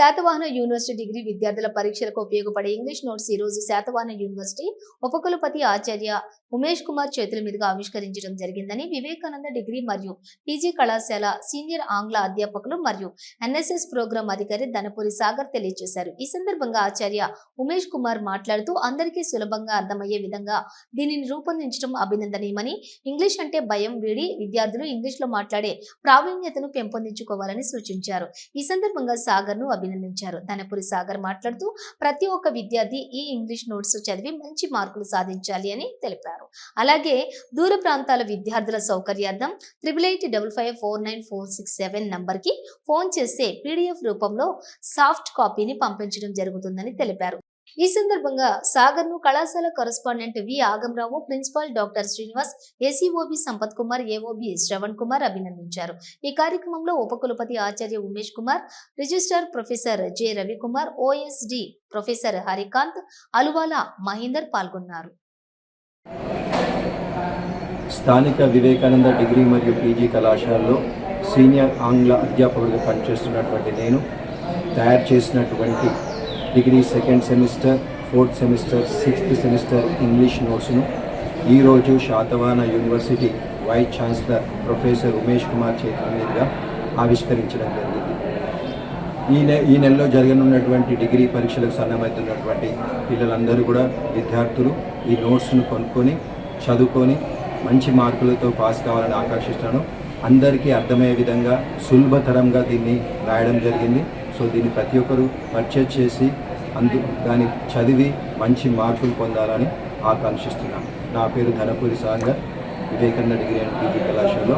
Satavahana university degree విద్యార్థుల పరీక్షలకు ఉపయోగపడే ఇంగ్లీష్ నోట్స్ ఈ రోజు శాతవాహన యూనివర్సిటీ ఉపకులపతి ఆచార్య ఉమేష్ కుమార్ చేతుల మీదుగా ఆవిష్కరించడం జరిగిందని వివేకానంద డిగ్రీ మరియు పీజీ కళాశాల సీనియర్ ఆంగ్ల అధ్యాపకులు మరియు ఎన్ఎస్ఎస్ ప్రోగ్రాం అధికారి ధనపురి సాగర్ తెలియజేశారు. ఈ సందర్భంగా ఆచార్య ఉమేష్ కుమార్ మాట్లాడుతూ అందరికీ సులభంగా అర్థమయ్యే విధంగా దీనిని రూపొందించడం అభినందనీయమని ఇంగ్లీష్ అంటే భయం వీడి విద్యార్థులు ఇంగ్లీష్లో మాట్లాడే ప్రావీణ్యతను పెంపొందించుకోవాలని సూచించారు. ఈ సందర్భంగా సాగర్ను అభినందించారు. ధనపురి సాగర్ మాట్లాడుతూ ప్రతి ఒక్క విద్యార్థి ఈ ఇంగ్లీష్ నోట్స్ చదివి మంచి మార్కులు సాధించాలి అని తెలిపారు. అలాగే దూర ప్రాంతాల విద్యార్థుల సౌకర్యార్థం triple eight double five four nine four six seven నంబర్కి ఫోన్ చేస్తే పీడిఎఫ్ రూపంలో సాఫ్ట్ కాపీని పంపించడం జరుగుతుందని తెలిపారు. ఈ సందర్భంగా సాగర్ను కళాశాల correspondent V Agamrao principal doctor Srinivas ACOB Sampath Kumar AOB Sravan Kumar అభినందించారు. ఈ కార్యక్రమంలో ఉపకులపతి Acharya Umesh Kumar registrar professor J Ravikumar OSD professor Harikanth Aluvala Mahender పాల్గొన్నారు. స్థానిక వివేకానంద డిగ్రీ మరియు పీజీ కళాశాలలో సీనియర్ ఆంగ్ల అధ్యాపకుడిగా పనిచేస్తున్నటువంటి నేను తయారు చేసినటువంటి degree second semester fourth semester sixth semester English నోట్స్ను. ఈరోజు Satavahana university vice chancellor professor Umesh Kumar చేతుల మీదుగా ఆవిష్కరించడం జరిగింది. ఈ నె ఈ నెలలో జరగనున్నటువంటి డిగ్రీ పరీక్షలకు సన్నమవుతున్నటువంటి పిల్లలందరూ కూడా విద్యార్థులు ఈ నోట్స్ను కొనుక్కొని చదువుకొని మంచి మార్కులతో పాస్ కావాలని ఆకర్షిస్తాను అందరికీ అర్థమయ్యే విధంగా సులభతరంగా దీన్ని రాయడం జరిగింది. సో దీన్ని ప్రతి ఒక్కరు పర్చేజ్ చేసి అందు దాన్ని చదివి మంచి మార్కులు పొందాలని ఆకాంక్షిస్తున్నాను నా పేరు Dhanapuri Sagar Vivekananda degree and PG కళాశాలలో.